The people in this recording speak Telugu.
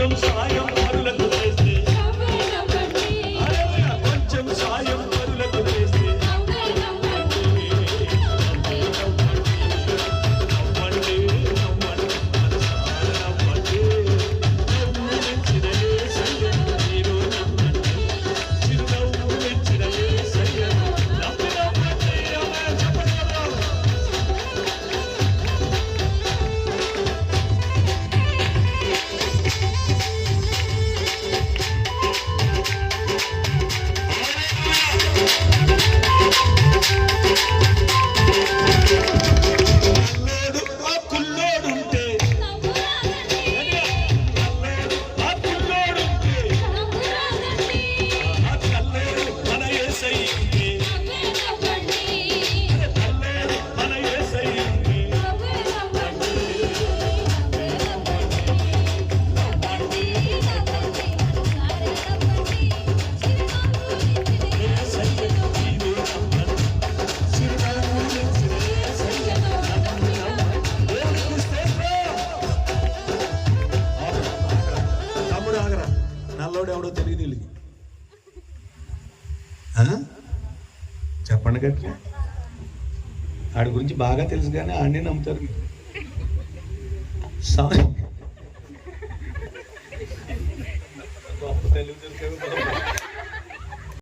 கொஞ்சம் சாயம் அல்லது పిల్లోడు ఎవడో తెలియని చెప్పండి గట్టిగా. వాడి గురించి బాగా తెలుసు కానీ ఆడినే నమ్ముతారు మీరు. గొప్ప తెలుగు.